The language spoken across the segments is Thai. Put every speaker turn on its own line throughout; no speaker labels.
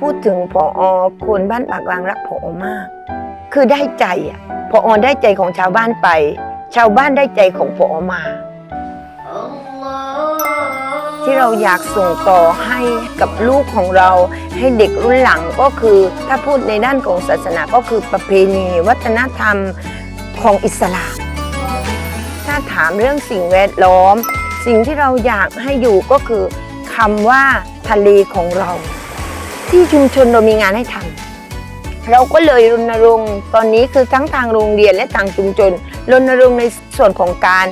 พูดถึงพอคนบ้านปากลางรักพอมาก คือได้ใจอะพอได้ใจของชาวบ้านไป ชาวบ้านได้ใจของพอมา ที่เราอยากส่งต่อให้กับลูกของเราให้เด็กรุ่นหลังก็คือ ถ้าพูดในด้านของศาสนาก็คือประเพณี วัฒนธรรมของอิสลามถ้าถามเรื่องสิ่งแวดล้อม สิ่งที่เราอยากให้อยู่ก็คือคำว่าทะเลของเรา ที่ชุมชนเรามีงานให้ทำเราก็เลยรณรงค์ตอนนี้คือทั้งทางโรงเรียนและทางชุมชนรณรงค์ในส่วนของการ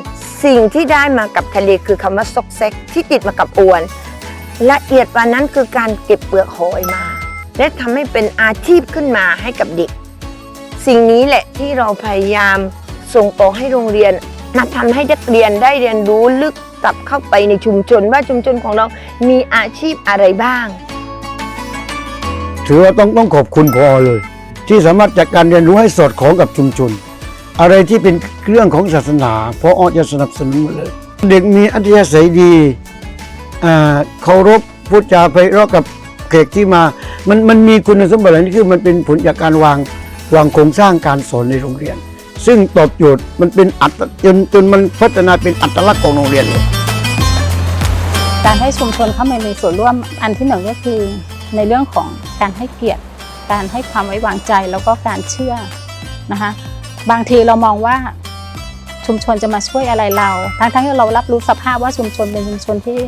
สิ่งที่ได้มากับทะเลคือคำว่าซอกแซกที่ติดมากับอวนละเอียดกว่านั้นคือการเก็บเปลือกหอยมา และทำให้เป็นอาชีพขึ้นมาให้กับเด็ก สิ่งนี้แหละที่เราพยายามส่งต่อให้โรงเรียนมาทำให้นักเรียนได้เรียนรู้ลึกกลับเข้าไปในชุมชนว่าชุมชนของเรามีอาชีพอะไรบ้าง
ถือว่าต้องต้องขอบคุณพอเลย ที่สามารถจัดการเรียนรู้ให้สอดคล้องกับชุมชน อะไรที่เป็นเรื่องของศาสนาพออจะสนับสนุนหมดเลย เด็กมีอัธยาศัยดีเคารพพูดจาไพเราะกับเด็กที่มา มันมันมีคุณสมบัติอะไรนี่คือมันเป็นผลจากการวางวางโครงสร้างการสอนในโรงเรียน ซึ่งตอบโจทย์มันเป็นอัตจนจนมันพัฒนาเป็นอัตลักษณ์ของโรงเรียนเลย
การให้ชุมชนเข้ามามีส่วนร่วมอันที่หนึ่งก็คือ ในเรื่องของการให้เกียรติ การให้ความไว้วางใจแล้วก็การเชื่อนะคะบางทีเรามองว่าชุมชนจะมาช่วยอะไรเรา ทั้งๆที่เรารับรู้สภาพว่าชุมชนเป็นชุมชนที่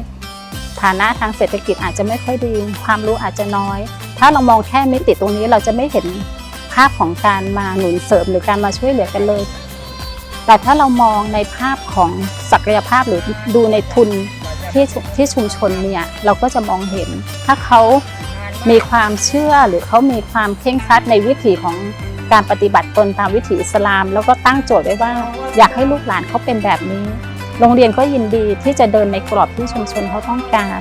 ฐานะทางเศรษฐกิจอาจจะไม่ค่อยดี ความรู้อาจจะน้อย ถ้าเรามองแค่มิติตรงนี้เราจะไม่เห็นภาพของการมาหนุนเสริมหรือการมาช่วยเหลือกันเลย แต่ถ้าเรามองในภาพของศักยภาพหรือดูในทุนที่ที่ชุมชนเนี่ยเราก็จะมองเห็น ถ้าเขา มีความเชื่อหรือเขามีความเคร่งครัดในวิถีของการปฏิบัติตนตามวิถีอิสลาม แล้วก็ตั้งโจทย์ไว้ว่า อยากให้ลูกหลานเขาเป็นแบบนี้ โรงเรียนก็ยินดีที่จะเดินในกรอบที่ชุมชนเขาต้องการ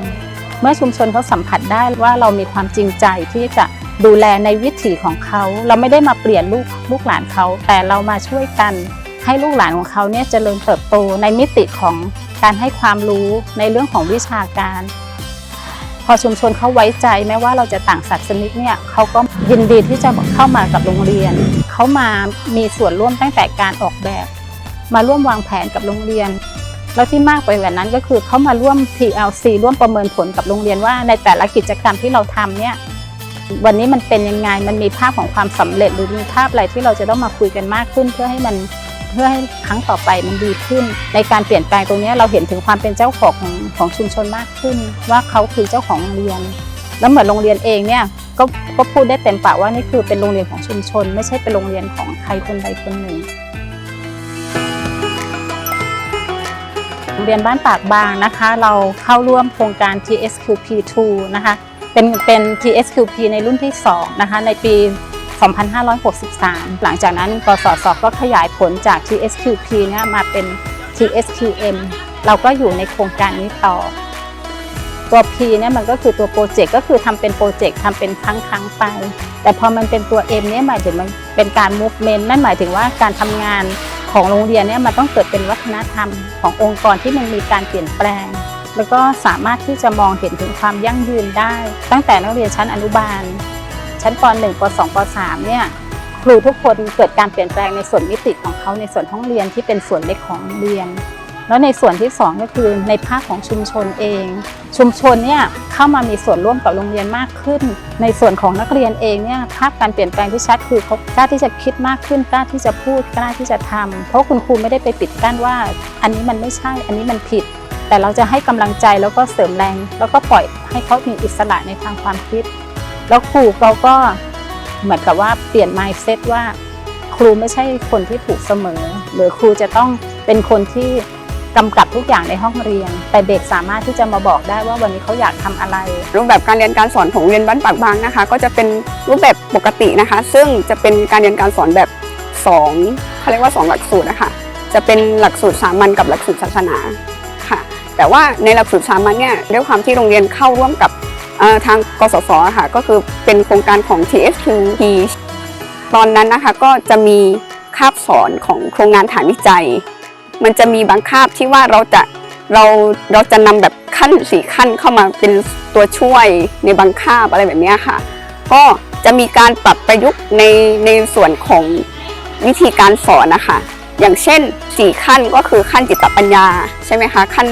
เมื่อชุมชนเขาสัมผัสได้ว่าเรามีความจริงใจที่จะดูแลในวิถีของเขา เราไม่ได้มาเปลี่ยนลูกลูกหลานเขา แต่เรามาช่วยกัน ให้ลูกหลานของเขาเนี่ยเจริญเติบโตในมิติของการให้ความรู้ในเรื่องของวิชาการ อชุมชนเขาไว้ใจแม้ว่าเราจะต่างศาสนิกเนี่ยเขาก็ยินดีที่จะเข้ามากับโรงเรียน เขามามีส่วนร่วมตั้งแต่การออกแบบ มาร่วมวางแผนกับโรงเรียน แล้วที่มากไปกว่านั้นก็คือเขามาร่วม TLC ร่วมประเมินผลกับโรงเรียนว่าในแต่ละกิจกรรมที่เราทำเนี่ยวันนี้มันเป็นยังไง มันมีภาพของความสำเร็จหรือมีภาพอะไรที่เราจะต้องมาคุยกันมากขึ้นเพื่อให้มัน เพื่อให้ครั้งต่อไปมันดีขึ้น ในการเปลี่ยนแปลงตรงนี้เราเห็นถึงความเป็นเจ้าของของชุมชนมากขึ้น ว่าเขาคือเจ้าของโรงเรียน แล้วเหมือนโรงเรียนเองเนี่ยก็ก็พูดได้เต็มปากว่านี่คือเป็นโรงเรียนของชุมชน ไม่ใช่เป็นโรงเรียนของใครคนใดคนหนึ่งโรงเรียนบ้านปากบางนะคะ เราเข้าร่วมโครงการ TSQP2 นะคะเป็นเป็น TSQP ในรุ่นที่ 2 นะคะ ในปี 2563 หลังจากนั้นกสศก็ขยายผลจาก TSQP เนี่ยมาเป็น TSQM เราก็อยู่ในโครงการนี้ต่อ ตัว P เนี่ยมันก็คือตัวโปรเจกต์ก็คือทำเป็นโปรเจกต์ทำเป็นครั้งครั้งไป แต่พอมันเป็นตัว M เนี่ยหมายถึงมันเป็นการ movement นั่นหมายถึงว่าการทำงานของโรงเรียนเนี่ยมันต้องเกิดเป็นวัฒนธรรมขององค์กรที่มันมีการเปลี่ยนแปลง แล้วก็สามารถที่จะมองเห็นถึงความยั่งยืนได้ ตั้งแต่นักเรียนชั้นอนุบาล ชั้นป .1 ป .2 ป .3 เนี่ยครูทุกคนเกิดการเปลี่ยนแปลงในส่วนมิติของเขาในส่วนห้องเรียนที่เป็นส่วนเล็กของเรียน แล้วในส่วนที่สองก็คือในภาคของชุมชนเอง ชุมชนเนี่ยเข้ามามีส่วนร่วมกับโรงเรียนมากขึ้น ในส่วนของนักเรียนเองเนี่ยภาพการเปลี่ยนแปลงที่ชัดคือเขากล้าที่จะคิดมากขึ้นกล้าที่จะพูดกล้าที่จะทำเพราะคุณครูไม่ได้ไปปิดกั้นว่า อันนี้มันไม่ใช่อันนี้มันผิด แต่เราจะให้กำลังใจแล้วก็เสริมแรง แล้วก็ปล่อยให้เขามีอิสระในทางความคิด แล้วครูเราก็เหมือนกับว่าเปลี่ยน mindset ว่าครูไม่ใช่คนที่ถูกเสมอ หรือครูจะต้องเป็นคนที่กำกับทุกอย่างในห้องเรียน แต่เด็กสามารถที่จะมาบอกได้ว่าวันนี้เขาอยากทำอะไร
รูปแบบการเรียนการสอนของโรงเรียนบ้านปากบางนะคะ ก็จะเป็นรูปแบบปกตินะคะ ซึ่งจะเป็นการเรียนการสอนแบบ2เขาเรียกว่า 2 หลักสูตรนะคะจะเป็นหลักสูตรสามัญกับหลักสูตรศาสนาค่ะ แต่ว่าในหลักสูตรสามัญเนี่ยด้วยความที่โรงเรียนเข้าร่วมกับ ทางกสศค่ะก็คือเป็นโครงการของ TSQP ตอนนั้นนะคะก็จะมีคาบสอนของโครงงานฐานวิจัย มันจะมีบางคาบที่ว่าเราจะเราเราจะนำแบบขั้นสี่ขั้นเข้ามาเป็นตัวช่วยในบางคาบอะไรแบบนี้ค่ะ ก็จะมีการปรับประยุกต์ในในส่วนของวิธีการสอนนะคะ อย่างเช่น 4 ขั้นก็คือขั้นจิตปัญญาใช่ไหมคะขั้น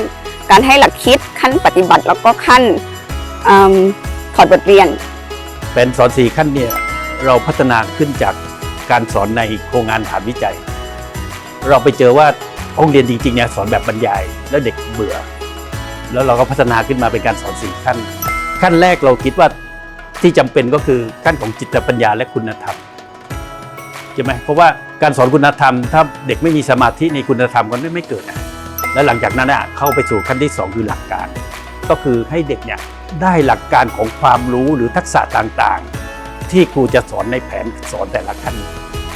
การให้หลักคิดขั้นปฏิบัติแล้วก็ขั้น อมถอดบทเรียน
เป็นสอนสี่ขั้นเนี่ยเราพัฒนาขึ้นจากการสอนในโครงงานฐานวิจัย เราไปเจอว่าห้องเรียนจริงๆเนี่ยสอนแบบบรรยาย แล้วเด็กเบื่อ แล้วเราก็พัฒนาขึ้นมาเป็นการสอนสี่ขั้น ขั้นแรกเราคิดว่าที่จำเป็นก็คือขั้นของจิตปัญญาและคุณธรรมใช่ไหมเพราะว่าการสอนคุณธรรม ถ้าเด็กไม่มีสมาธิในคุณธรรมก็ไม่เกิดนะและหลังจากนั้นอะเข้าไปสู่ขั้นที่สองคือหลักการ ก็คือให้เด็กเนี่ย ได้หลักการของความรู้หรือทักษะต่างๆ ที่ครูจะสอนในแผนสอนแต่ละขั้น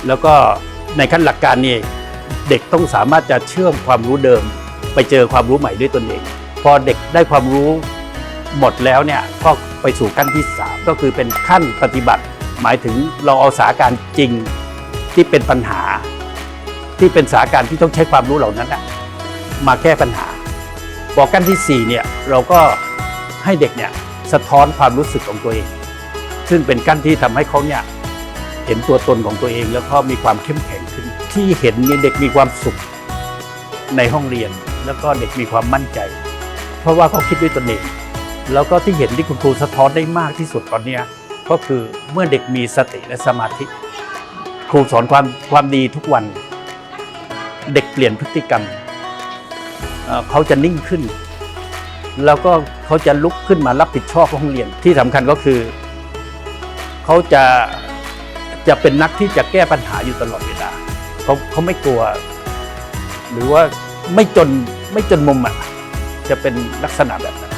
แล้วก็ในขั้นหลักการนี่เด็กต้องสามารถจะเชื่อมความรู้เดิม ไปเจอความรู้ใหม่ด้วยตนเอง พอเด็กได้ความรู้หมดแล้วเนี่ยก็ไปสู่ขั้นที่ 3 ก็คือเป็นขั้นปฏิบัติ หมายถึงเราเอาสาการจริงที่เป็นปัญหา ที่เป็นสาการที่ต้องใช้ความรู้เหล่านั้นมาแก้ปัญหาพอขั้นที่4เนี่ยเราก็ ให้เด็กเนี่ยสะท้อนความรู้สึกของตัวเอง ซึ่งเป็นขั้นที่ทำให้เขาเนี่ยเห็นตัวตนของตัวเองแล้วก็มีความเข้มแข็งขึ้น ที่เห็นเนี่ยเด็กมีความสุขในห้องเรียน แล้วก็เด็กมีความมั่นใจ เพราะว่าเขาคิดด้วยตนเอง แล้วก็ที่เห็นที่คุณครูสะท้อนได้มากที่สุดตอนเนี้ยก็คือเมื่อเด็กมีสติและสมาธิ ครูสอนความความดีทุกวัน เด็กเปลี่ยนพฤติกรรม เขาจะนิ่งขึ้น แล้วก็เขาจะลุกขึ้นมารับผิดชอบห้องเรียนที่สำคัญก็คือ เขาจะจะเป็นนักที่จะแก้ปัญหาอยู่ตลอดเวลาเขาเขาไม่กลัว หรือว่าไม่จนไม่จนมุมอะจะเป็นลักษณะแบบนั้น